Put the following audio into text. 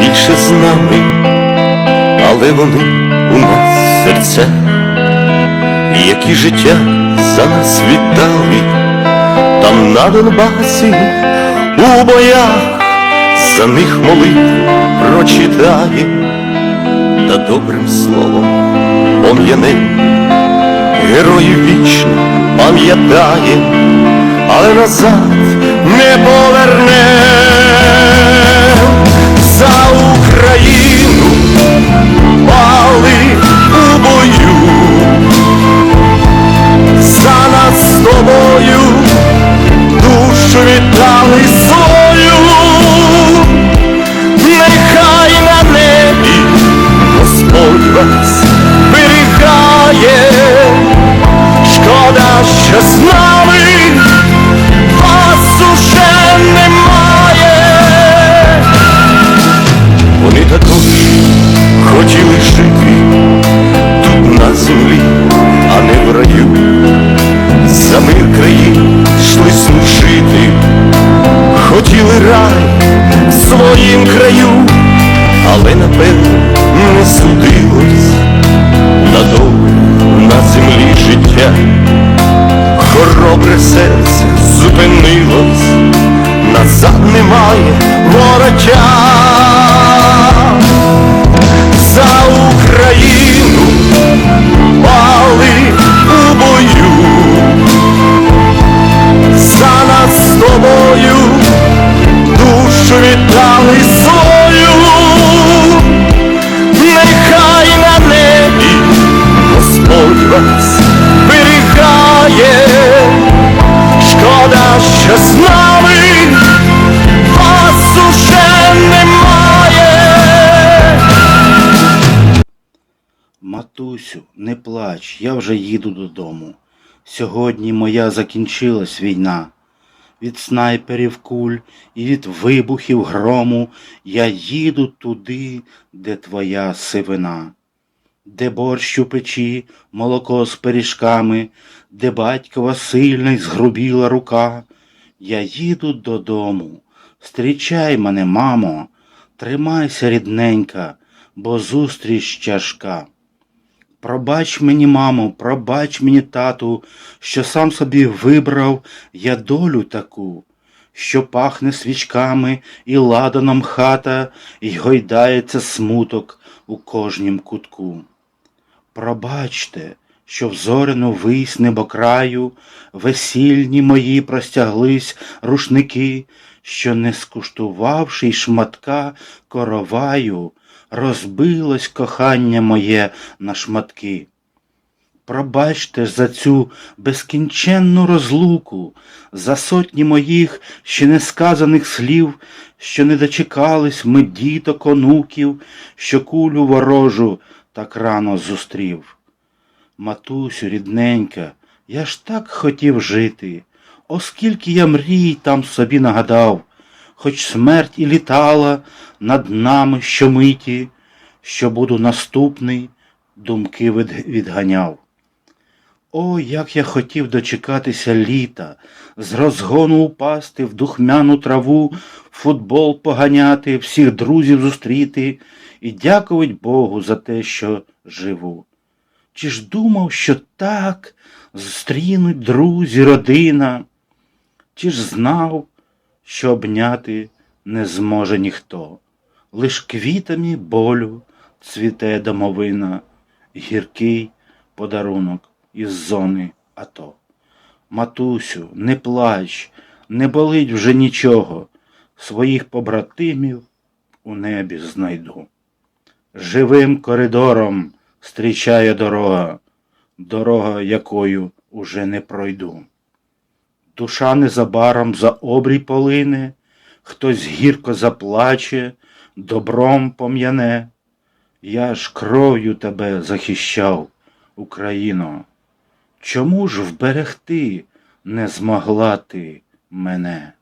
більше з нами, але вони у нас серця, які життя за нас віддали, там на Донбасі у боях за них молитву прочитає, та добрим словом пом'яним героїв вічно пам'ятає, але назад не поверне вас берігає, шкода, що з нами вас уже немає. Вони також хотіли жити тут на землі, а не в раю. За мир країн йшли служити, хотіли рай в своїм краю, але напевно не судилось на на землі життя. Хоробре серце зупинилось, назад немає вороття. За Україну пали у бою, за нас з тобою душу віддали Господь вас берігає, шкода, що з нами вас уже немає. Матусю, не плач, я вже їду додому. Сьогодні моя закінчилась війна. Від снайперів куль і від вибухів грому я їду туди, де твоя сивина, де борщ у печі, молоко з пиріжками, де батькова сильна й згрубіла рука. Я їду додому. Зустрічай мене, мамо, тримайся, рідненька, бо зустріч тяжка. Пробач мені, мамо, пробач мені, тату, що сам собі вибрав я долю таку, що пахне свічками і ладаном хата, і гойдається смуток у кожнім кутку. Пробачте, що в зоряну вись небокраю весільні мої простяглись рушники, що, не скуштувавши й шматка короваю, розбилось кохання моє на шматки. Пробачте ж за цю безкінченну розлуку, за сотні моїх ще не сказаних слів, що не дочекались ми діток онуків, що кулю ворожу так рано зустрів. Матусю, рідненька, я ж так хотів жити, оскільки я мрій там собі нагадав, хоч смерть і літала над нами щомиті, що буду наступний, думки відганяв. О, як я хотів дочекатися літа, з розгону упасти в духмяну траву, футбол поганяти, всіх друзів зустріти і дякувати Богу за те, що живу. Чи ж думав, що так зустрінуть друзі, родина? Чи ж знав, що обняти не зможе ніхто? Лиш квітами болю цвіте домовина, гіркий подарунок із зони АТО. Матусю, не плач, не болить вже нічого, своїх побратимів у небі знайду. Живим коридором зустрічає дорога, дорога, якою уже не пройду. Душа незабаром за обрій полине, хтось гірко заплаче, добром пом'яне. Я ж кров'ю тебе захищав, Україно. Чому ж вберегти не змогла ти мене?